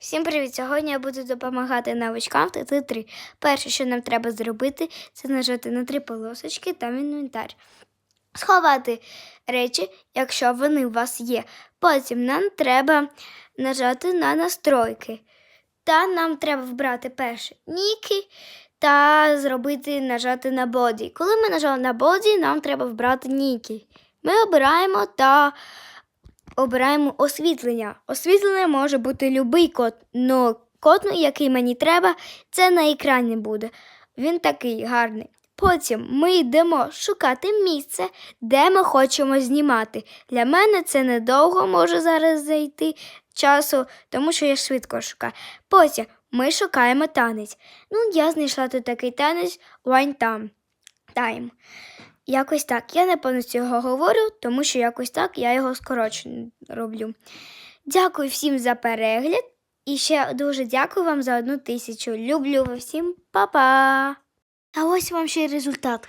Всім привіт! Сьогодні я буду допомагати новачкам в ТТ3. Перше, що нам треба зробити, це нажати на три полосочки та інвентар. Сховати речі, якщо вони у вас є. Потім нам треба нажати на настройки. Та нам треба вбрати перше ніки та зробити нажати на боді. Коли ми нажали на боді, нам треба вбрати ніки. Ми обираємо та обираємо освітлення. Освітлення може бути любий код, але код, який мені треба, це на екрані буде. Він такий гарний. Потім ми йдемо шукати місце, де ми хочемо знімати. Для мене це недовго може зараз зайти часу, тому що я швидко шукаю. Потім ми шукаємо танець. Ну, я знайшла тут такий танець Wine Time. Якось так. Я не повністю його говорю, тому що якось так я його скорочено роблю. Дякую всім за перегляд і ще дуже дякую вам за одну тисячу. Люблю вас всім, па-па! А ось вам ще й результат.